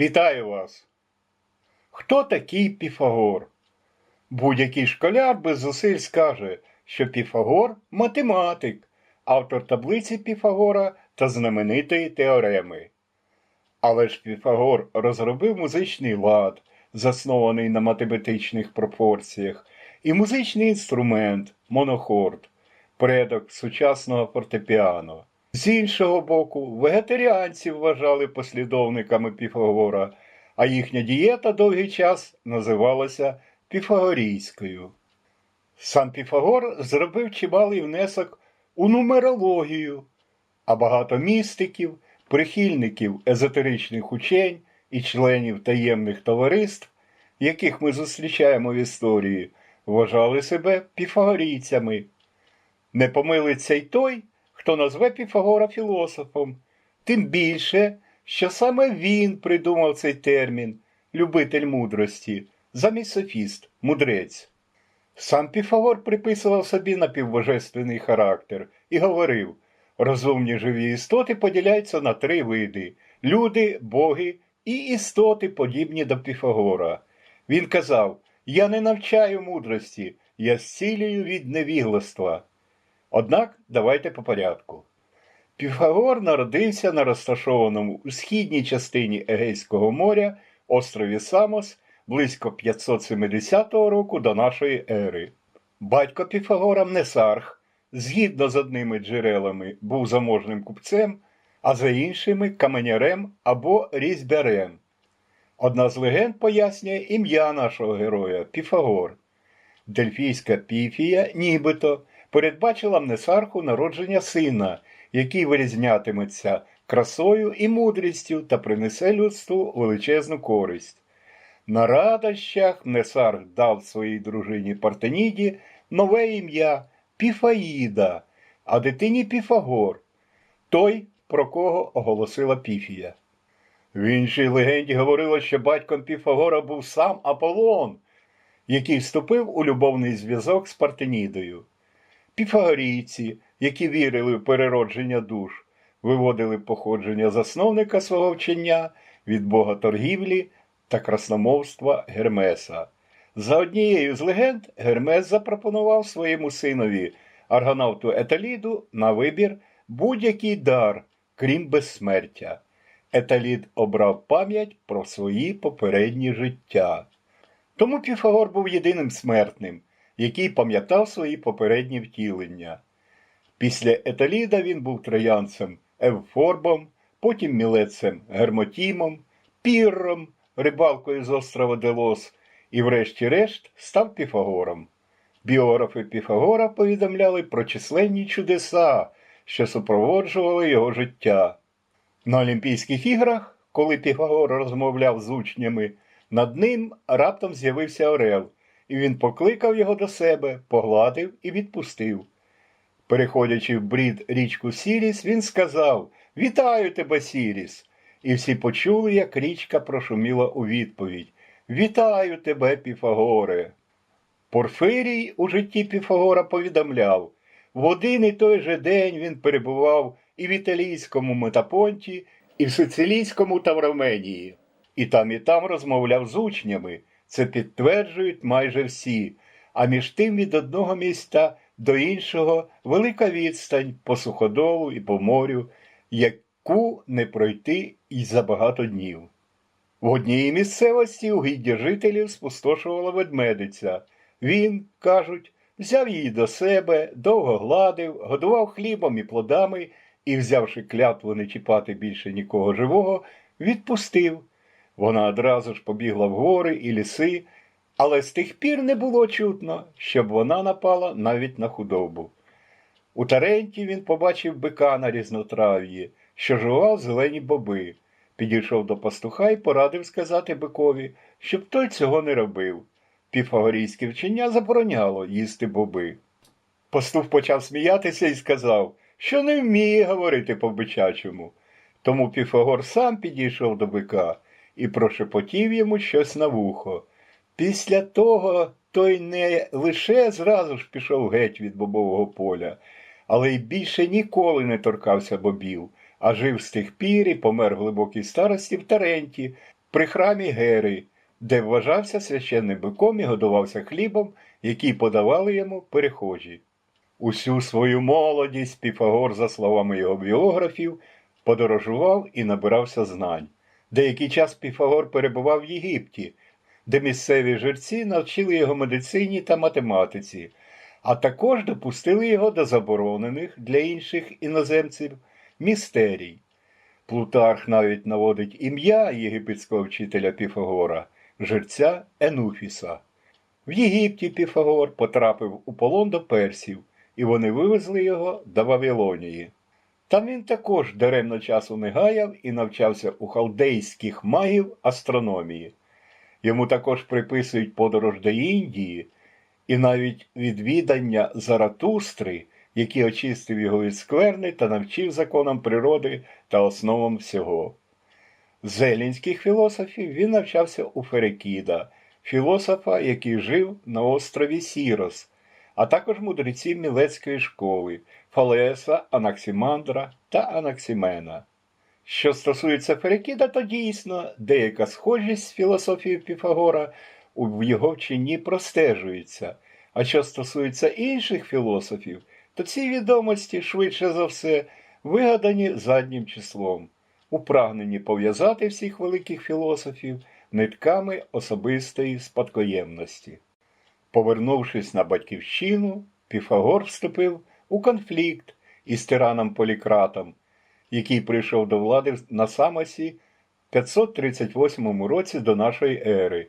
Вітаю вас! Хто такий Піфагор? Будь-який школяр без зусиль скаже, що Піфагор математик, автор таблиці Піфагора та знаменитої теореми. Але ж Піфагор розробив музичний лад, заснований на математичних пропорціях, і музичний інструмент монохорд, предок сучасного фортепіано. З іншого боку, вегетаріанців вважали послідовниками Піфагора, а їхня дієта довгий час називалася піфагорійською. Сам Піфагор зробив чималий внесок у нумерологію, а багато містиків, прихильників езотеричних учень і членів таємних товариств, яких ми зустрічаємо в історії, вважали себе піфагорійцями. Не помилиться й той, хто назве Піфагора філософом, тим більше, що саме він придумав цей термін любитель мудрості, замість софіст, мудрець. Сам Піфагор приписував собі напівбожественний характер і говорив: розумні живі істоти поділяються на три види люди, боги і істоти, подібні до Піфагора. Він казав: Я не навчаю мудрості, я зцілюю від невігластва. Однак давайте по порядку. Піфагор народився на розташованому у східній частині Егейського моря острові Самос близько 570 року до нашої ери. Батько Піфагора Мнесарх, згідно з одними джерелами, був заможним купцем, а за іншими каменярем або різьбярем. Одна з легенд пояснює ім'я нашого героя Піфагор. Дельфійська піфія, нібито, передбачила Мнесарху народження сина, який вирізнятиметься красою і мудрістю та принесе людству величезну користь. На радощах Мнесарх дав своїй дружині Партеніді нове ім'я Піфаїда, а дитині Піфагор, той, про кого оголосила Піфія. В іншій легенді говорило, що батьком Піфагора був сам Аполлон, який вступив у любовний зв'язок з Партенідою. Піфагорійці, які вірили в переродження душ, виводили походження засновника свого вчення від бога торгівлі та красномовства Гермеса. За однією з легенд Гермес запропонував своєму синові аргонавту Еталіду на вибір будь-який дар, крім безсмертя. Еталід обрав пам'ять про свої попередні життя. Тому Піфагор був єдиним смертним, який пам'ятав свої попередні втілення. Після Еталіда він був троянцем Евфорбом, потім мілецем Гермотімом, Пірром, рибалкою з острова Делос, і, врешті-решт, став Піфагором. Біографи Піфагора повідомляли про численні чудеса, що супроводжували його життя. На Олімпійських іграх, коли Піфагор розмовляв з учнями, над ним раптом з'явився Орел, і він покликав його до себе, погладив і відпустив. Переходячи в брід річку Сіріс, він сказав Вітаю тебе, Сіріс! І всі почули, як річка прошуміла у відповідь Вітаю тебе, Піфагоре! Порфирій у житті Піфагора повідомляв в один і той же день він перебував і в італійському Метапонті, і в сицилійському Тавроменії, і там і там розмовляв з учнями. Це підтверджують майже всі. А між тим від одного міста до іншого велика відстань по суходолу і по морю, яку не пройти і за багато днів. В одній місцевості угіддя жителів спустошувала ведмедиця. Він, кажуть, взяв її до себе, довго гладив, годував хлібом і плодами і, взявши клятву не чіпати більше нікого живого, відпустив. Вона одразу ж побігла в гори і ліси, але з тих пір не було чутно, щоб вона напала навіть на худобу. У Таренті він побачив бика на різнотрав'ї, що жував зелені боби. Підійшов до пастуха і порадив сказати бикові, щоб той цього не робив. Піфагорійське вчення забороняло їсти боби. Пастух почав сміятися і сказав, що не вміє говорити по-бичачому. Тому Піфагор сам підійшов до бика і прошепотів йому щось на вухо. Після того той не лише зразу ж пішов геть від бобового поля, але й більше ніколи не торкався бобів, а жив з тих пір і помер в глибокій старості в Таренті, при храмі Гери, де вважався священним биком і годувався хлібом, який подавали йому перехожі. Усю свою молодість Піфагор, за словами його біографів, подорожував і набирався знань. Деякий час Піфагор перебував в Єгипті, де місцеві жерці навчили його медицині та математиці, а також допустили його до заборонених для інших іноземців містерій. Плутарх навіть наводить ім'я єгипетського вчителя Піфагора, жерця Енуфіса. В Єгипті Піфагор потрапив у полон до персів, і вони вивезли його до Вавилонії. Там він також даремно часу не гаяв і навчався у халдейських магів астрономії. Йому також приписують подорож до Індії і навіть відвідання Заратустри, який очистив його від скверни та навчив законам природи та основам всього. З елінських філософів він навчався у Ферекіда, філософа, який жив на острові Сірос, а також мудреців Мілецької школи Фалеса, Анаксімандра та Анаксімена. Що стосується Ферекіда, то дійсно деяка схожість з філософією Піфагора у його вченні простежується. А що стосується інших філософів, то ці відомості, швидше за все, вигадані заднім числом, у прагненні пов'язати всіх великих філософів нитками особистої спадкоємності. Повернувшись на батьківщину, Піфагор вступив у конфлікт із тираном Полікратом, який прийшов до влади на Самосі в 538 році до нашої ери.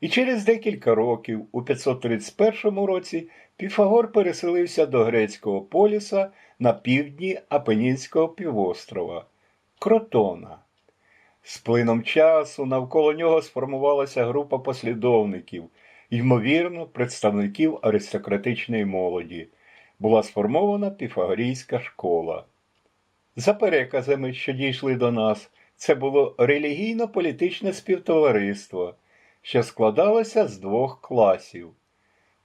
І через декілька років, у 531 році, Піфагор переселився до грецького поліса на півдні Апенінського півострова Кротона. З плином часу навколо нього сформувалася група послідовників, ймовірно, представників аристократичної молоді. Була сформована піфагорійська школа. За переказами, що дійшли до нас, це було релігійно-політичне співтовариство, що складалося з двох класів.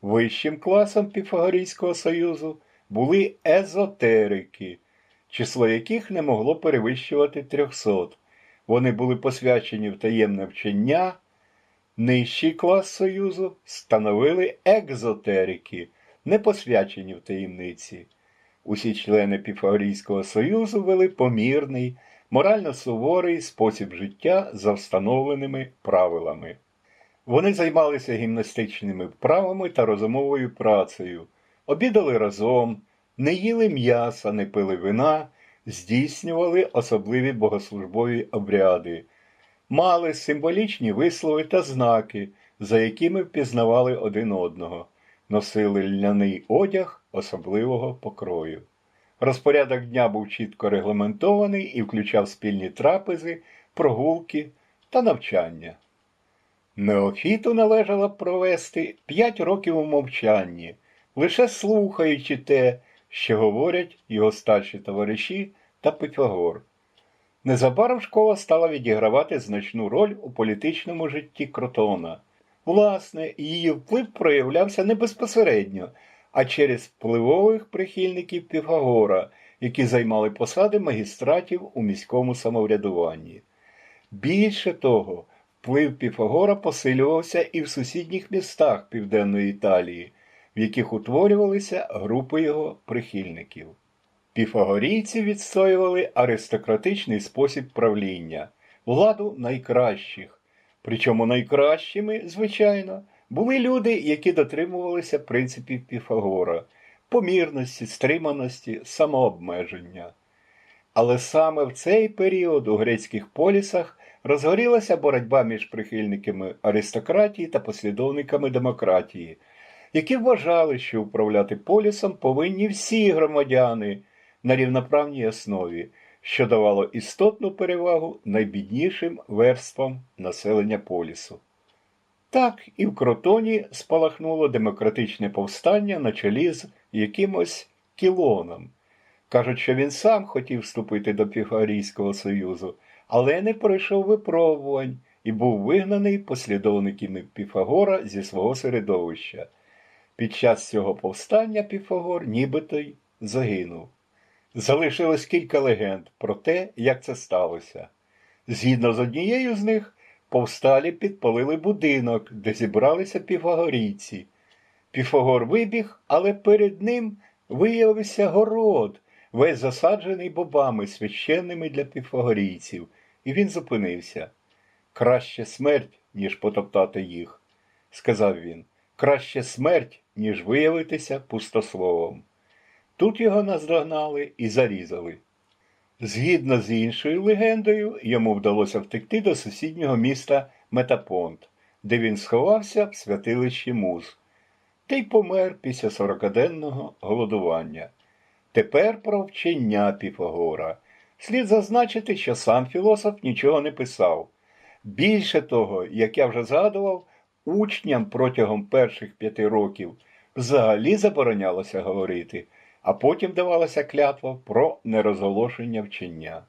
Вищим класом Піфагорійського союзу були езотерики, число яких не могло перевищувати 300. Вони були посвячені в таємне вчення. Нижчий клас союзу становили екзотерики, не посвячені в таємниці. Усі члени Піфагорійського союзу вели помірний, морально суворий спосіб життя за встановленими правилами. Вони займалися гімнастичними вправами та розумовою працею, обідали разом, не їли м'яса, не пили вина, здійснювали особливі богослужбові обряди, мали символічні вислови та знаки, за якими впізнавали один одного, носили льняний одяг особливого покрою. Розпорядок дня був чітко регламентований і включав спільні трапези, прогулки та навчання. Неофіту належало провести п'ять років у мовчанні, лише слухаючи те, що говорять його старші товариші та Пифагор. Незабаром школа стала відігравати значну роль у політичному житті Кротона. Власне, її вплив проявлявся не безпосередньо, а через впливових прихильників Піфагора, які займали посади магістратів у міському самоврядуванні. Більше того, вплив Піфагора посилювався і в сусідніх містах Південної Італії, в яких утворювалися групи його прихильників. Піфагорійці відстоювали аристократичний спосіб правління, владу найкращих. Причому найкращими, звичайно, були люди, які дотримувалися принципів Піфагора помірності, стриманості, самообмеження. Але саме в цей період у грецьких полісах розгорілася боротьба між прихильниками аристократії та послідовниками демократії, які вважали, що управляти полісом повинні всі громадяни на рівноправній основі, що давало істотну перевагу найбіднішим верствам населення полісу. Так і в Кротоні спалахнуло демократичне повстання на чолі з якимось кілоном. Кажуть, що він сам хотів вступити до Піфагорійського союзу, але не пройшов випробувань і був вигнаний послідовниками Піфагора зі свого середовища. Під час цього повстання Піфагор нібито й загинув. Залишилось кілька легенд про те, як це сталося. Згідно з однією з них, повсталі підпалили будинок, де зібралися піфагорійці. Піфагор вибіг, але перед ним виявився город, весь засаджений бобами, священними для піфагорійців, і він зупинився. Краще смерть, ніж потоптати їх, сказав він. Краще смерть, ніж виявитися пустословом. Тут його наздогнали і зарізали. Згідно з іншою легендою, йому вдалося втекти до сусіднього міста Метапонт, де він сховався в святилищі Муз, та й помер після сорокаденного голодування. Тепер про вчення Піфагора. Слід зазначити, що сам філософ нічого не писав. Більше того, як я вже згадував, учням протягом перших п'яти років взагалі заборонялося говорити, а потім давалася клятва про нерозголошення вчення.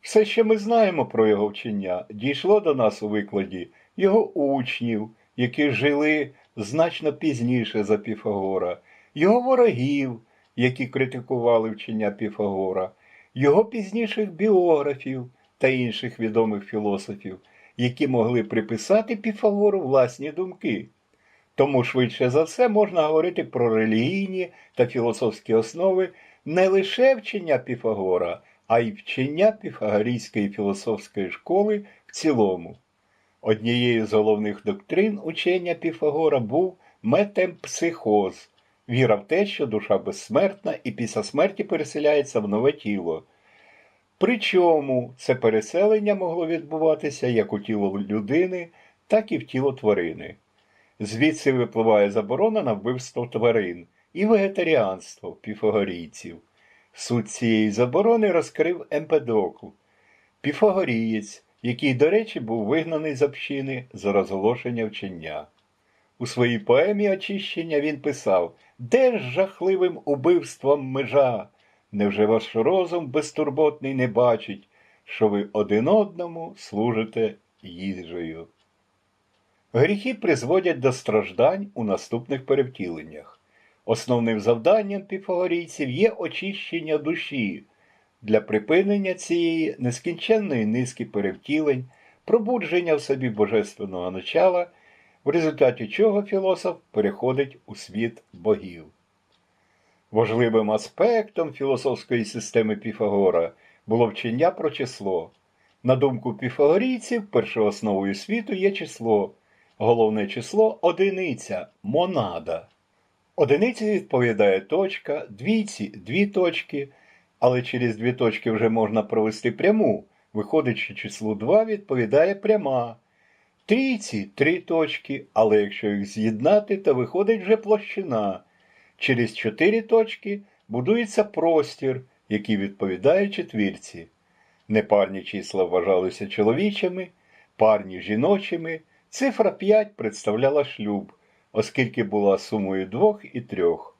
Все, що ми знаємо про його вчення, дійшло до нас у викладі його учнів, які жили значно пізніше за Піфагора, його ворогів, які критикували вчення Піфагора, його пізніших біографів та інших відомих філософів, які могли приписати Піфагору власні думки. Тому швидше за все можна говорити про релігійні та філософські основи не лише вчення Піфагора, а й вчення Піфагорійської філософської школи в цілому. Однією з головних доктрин учення Піфагора був метемпсихоз, віра в те, що душа безсмертна і після смерті переселяється в нове тіло. Причому це переселення могло відбуватися як у тіло людини, так і в тіло тварини. Звідси випливає заборона на вбивство тварин і вегетаріанство піфагорійців. Суть цієї заборони розкрив Емпедокл, піфагорієць, який, до речі, був вигнаний з общини за розголошення вчення. У своїй поемі очищення він писав Де ж жахливим убивством межа? Невже ваш розум безтурботний не бачить, що ви один одному служите їжею? Гріхи призводять до страждань у наступних перевтіленнях. Основним завданням піфагорійців є очищення душі для припинення цієї нескінченної низки перевтілень, пробудження в собі божественного начала, в результаті чого філософ переходить у світ богів. Важливим аспектом філософської системи Піфагора було вчення про число. На думку піфагорійців, першоосновою світу є число. Головне число одиниця, монада. Одиниці відповідає точка, двійці дві точки, але через дві точки вже можна провести пряму. Виходить, що числу 2 відповідає пряма. Трійці три точки, але якщо їх з'єднати, то виходить вже площина. Через чотири точки будується простір, який відповідає четвірці. Непарні числа вважалися чоловічими, парні жіночими. Цифра 5 представляла шлюб, оскільки була сумою двох і трьох.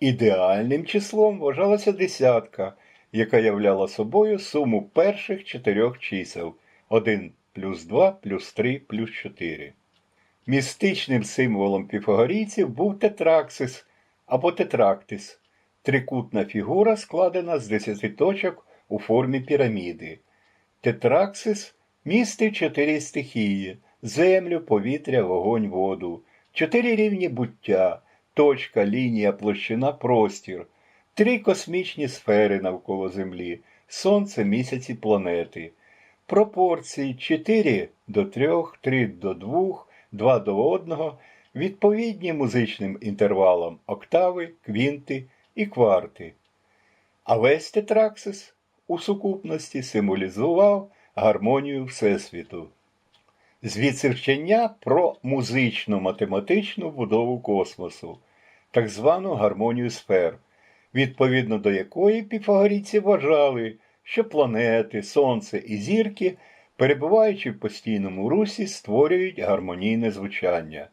Ідеальним числом вважалася десятка, яка являла собою суму перших чотирьох чисел 1 плюс 2 плюс 3 плюс 4. Містичним символом піфагорійців був тетраксис або тетрактис трикутна фігура, складена з 10 точок у формі піраміди. Тетраксис містив чотири стихії землю, повітря, вогонь, воду, чотири рівні буття, точка, лінія, площина, простір, три космічні сфери навколо Землі, Сонце, місяць і планети. Пропорції 4 до 3, 3 до 2, 2 до 1, відповідні музичним інтервалам октави, квінти і кварти. А весь тетраксис у сукупності символізував гармонію Всесвіту. Звідси вчення про музичну математичну будову космосу, так звану гармонію сфер, відповідно до якої піфагорійці вважали, що планети, Сонце і зірки, перебуваючи в постійному русі, створюють гармонійне звучання.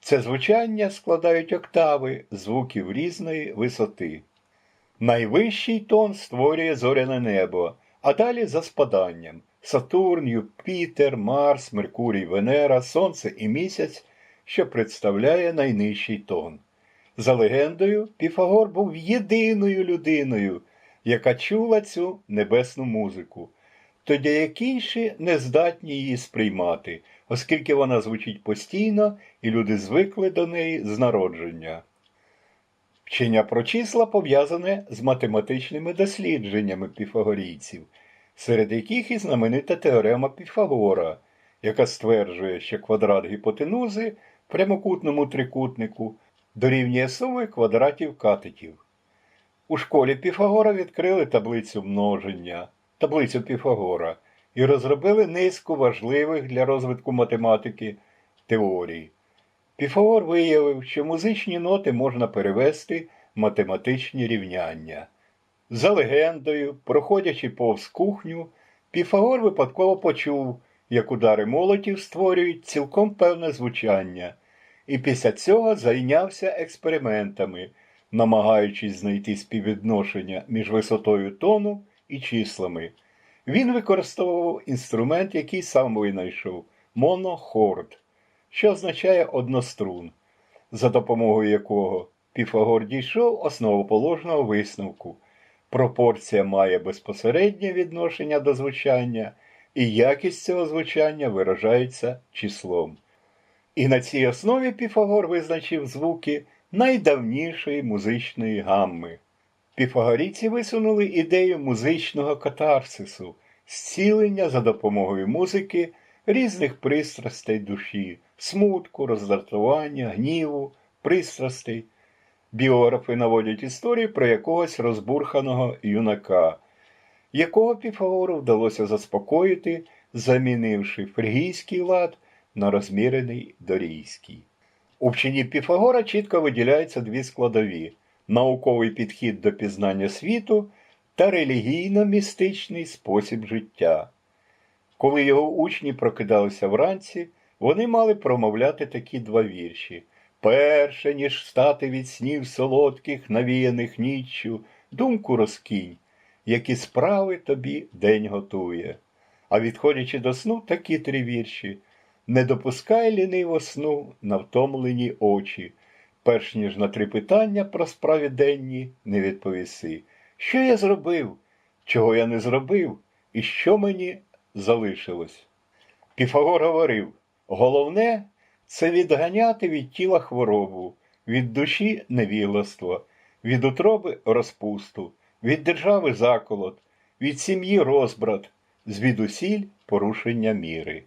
Це звучання складають октави звуків різної висоти. Найвищий тон створює зоряне небо, а далі за спаданням. Сатурн, Юпітер, Марс, Меркурій, Венера, Сонце і місяць, що представляє найнижчий тон. За легендою, Піфагор був єдиною людиною, яка чула цю небесну музику. тоді як інші не здатні її сприймати, оскільки вона звучить постійно і люди звикли до неї з народження. Вчення про числа пов'язане з математичними дослідженнями піфагорійців, серед яких і знаменита теорема Піфагора, яка стверджує, що квадрат гіпотенузи в прямокутному трикутнику дорівнює суми квадратів катетів. У школі Піфагора відкрили таблицю множення, таблицю Піфагора і розробили низку важливих для розвитку математики теорій. Піфагор виявив, що музичні ноти можна перевести в математичні рівняння. За легендою, проходячи повз кухню, Піфагор випадково почув, як удари молотів створюють цілком певне звучання, і після цього зайнявся експериментами, намагаючись знайти співвідношення між висотою тону і числами. Він використовував інструмент, який сам винайшов монохорд, що означає однострун, за допомогою якого Піфагор дійшов основоположного висновку. Пропорція має безпосереднє відношення до звучання, і якість цього звучання виражається числом. І на цій основі Піфагор визначив звуки найдавнішої музичної гамми. Піфагорійці висунули ідею музичного катарсису, зцілення за допомогою музики різних пристрастей душі, смутку, роздратування, гніву, пристрастей. Біографи наводять історію про якогось розбурханого юнака, якого Піфагору вдалося заспокоїти, замінивши фригійський лад на розмірений дорійський. У вченні Піфагора чітко виділяються дві складові науковий підхід до пізнання світу та релігійно-містичний спосіб життя. Коли його учні прокидалися вранці, вони мали промовляти такі два вірші. Перше, ніж встати від снів солодких, навіяних ніччю, думку розкинь, які справи тобі день готує. А відходячи до сну, такі три вірші. Не допускай ліниво сну на втомлені очі, перш ніж на три питання про справи денні не відповіси. Що я зробив, чого я не зробив, і що мені залишилось? Піфагор говорив головне це відганяти від тіла хворобу, від душі невігластво, від утроби розпусту, від держави заколот, від сім'ї розбрат, звідусіль порушення міри.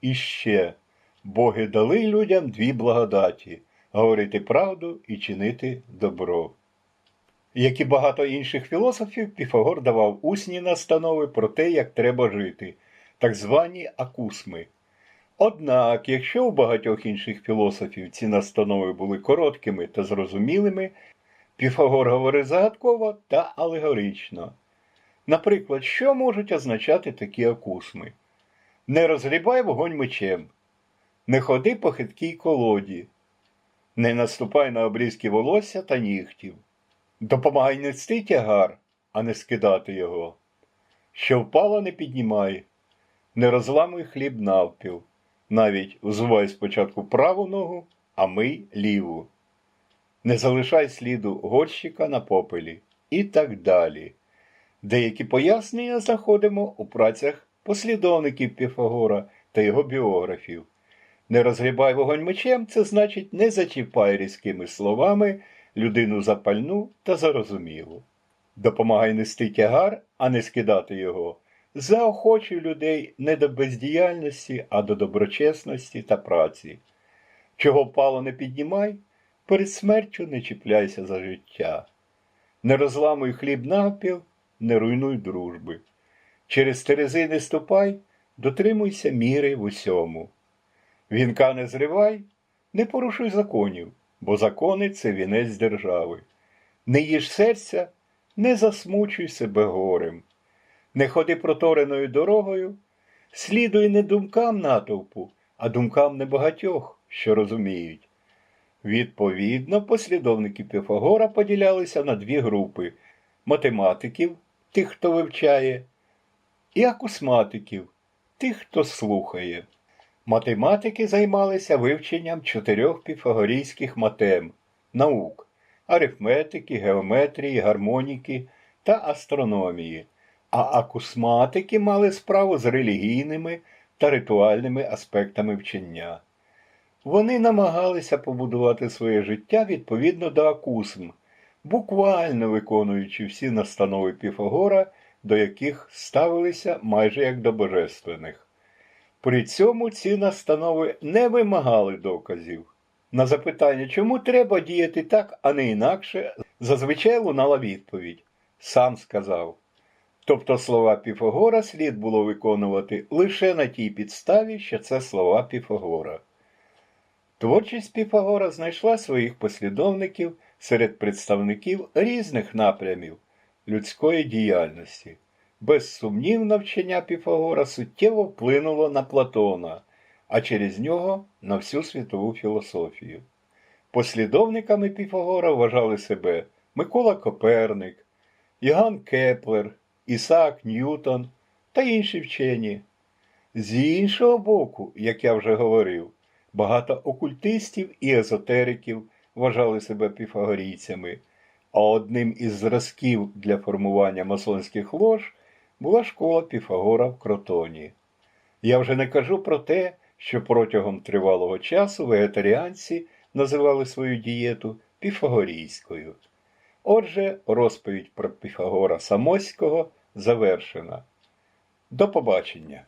І ще боги дали людям дві благодаті говорити правду і чинити добро. Як і багато інших філософів, Піфагор давав усні настанови про те, як треба жити, так звані акусми. Однак, якщо у багатьох інших філософів ці настанови були короткими та зрозумілими, Піфагор говорив загадково та алегорично. Наприклад, що можуть означати такі акусми? Не розгрібай вогонь мечем, не ходи по хиткій колоді, не наступай на обрізки волосся та нігтів, допомагай нести тягар, а не скидати його. Що впало, не піднімай, не розламуй хліб навпіл, навіть взувай спочатку праву ногу, а мий ліву. Не залишай сліду горщика на попелі і так далі. Деякі пояснення знаходимо у працях послідовників Піфагора та його біографів. Не розгрібай вогонь мечем, це значить не зачіпай різкими словами людину запальну та зарозумілу. Допомагай нести тягар, а не скидати його. Заохочуй людей не до бездіяльності, а до доброчесності та праці. Чого впало не піднімай, перед смертю не чіпляйся за життя. Не розламуй хліб навпіл, не руйнуй дружби. Через терези не ступай, дотримуйся міри в усьому. Вінка не зривай, не порушуй законів, бо закони це вінець держави. Не їж серця, не засмучуй себе горем. Не ходи протореною дорогою, слідуй не думкам натовпу, а думкам небагатьох, що розуміють. Відповідно, послідовники Піфагора поділялися на дві групи математиків, тих, хто вивчає, і акусматиків, тих, хто слухає. Математики займалися вивченням чотирьох піфагорійських матем, наук арифметики, геометрії, гармоніки та астрономії. А акусматики мали справу з релігійними та ритуальними аспектами вчення. Вони намагалися побудувати своє життя відповідно до акусм, буквально виконуючи всі настанови Піфагора, до яких ставилися майже як до божественних. При цьому ці настанови не вимагали доказів. На запитання, чому треба діяти так, а не інакше, зазвичай лунала відповідь. Сам сказав. Тобто слова Піфагора слід було виконувати лише на тій підставі, що це слова Піфагора. Творчість Піфагора знайшла своїх послідовників серед представників різних напрямів людської діяльності. Безсумнівно вчення Піфагора суттєво вплинуло на Платона, а через нього на всю світову філософію. Послідовниками Піфагора вважали себе Микола Коперник, Іган Кеплер, Ісаак Ньютон та інші вчені. З іншого боку, як я вже говорив, багато окультистів і езотериків вважали себе піфагорійцями, а одним із зразків для формування масонських лож була школа Піфагора в Кротоні. Я вже не кажу про те, що протягом тривалого часу вегетаріанці називали свою дієту піфагорійською. Отже, розповідь про Піфагора Самоського завершена. До побачення!